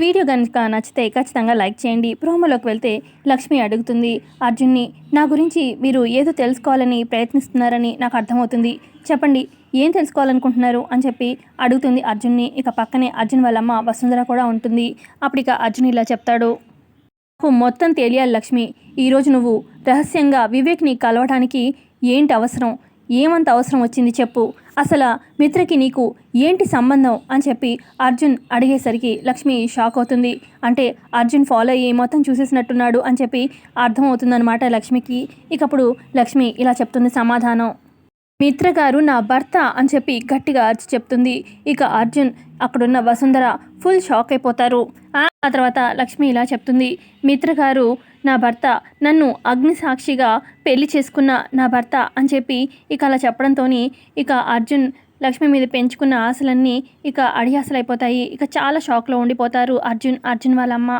Video కనుక నచ్చితే ఖచ్చితంగా లైక్ చేయండి. ప్రోమోలోకి వెళ్తే లక్ష్మి అడుగుతుంది అర్జున్ని నా గురించి మీరు ఏదో తెలుసుకోవాలని ప్రయత్నిస్తున్నారని నాకు అర్థమవుతుంది. చెప్పండి ఏం తెలుసుకోవాలనుకుంటున్నారు? అని చెప్పి అడుగుతుంది అర్జున్ని. ఇక పక్కనే అర్జున్ వాళ్ళమ్మ వసుంధర కూడా ఉంటుంది. అప్పుడు ఇక అర్జున్ ఇలా చెప్తాడు. నాకు మొత్తం తెలియాలి లక్ష్మి. ఈరోజు నువ్వు రహస్యంగా వివేక్ని కలవటానికి ఏంటి అవసరం? ఏమంత అవసరం వచ్చింది చెప్పు. అసలు మిత్రకి నీకు ఏంటి సంబంధం? అని చెప్పి అర్జున్ అడిగేసరికి లక్ష్మి షాక్ అవుతుంది. అంటే అర్జున్ ఫాలో అయ్యి మొత్తం చూసేసినట్టున్నాడు అని చెప్పి అర్థమవుతుందన్నమాట లక్ష్మికి. ఇకప్పుడు లక్ష్మి ఇలా చెప్తుంది సమాధానం. మిత్ర గారు నా భర్త అని చెప్పి గట్టిగా అర్చి చెప్తుంది. ఇక అర్జున్ అక్కడున్న వసుంధర ఫుల్ షాక్ అయిపోతారు. ఆ తర్వాత లక్ష్మి ఇలా చెప్తుంది మిత్ర గారు నా భర్త నన్ను అగ్ని సాక్షిగా పెళ్ళి చేసుకున్న నా భర్త అని చెప్పి ఇక అలా చెప్పడంతో ఇక అర్జున్ లక్ష్మి మీద పెంచుకున్న ఆశలన్నీ ఇక అడియాసలైపోతాయి. ఇక చాలా షాక్లో ఉండిపోతారు అర్జున్ అర్జున్ వాళ్ళమ్మ.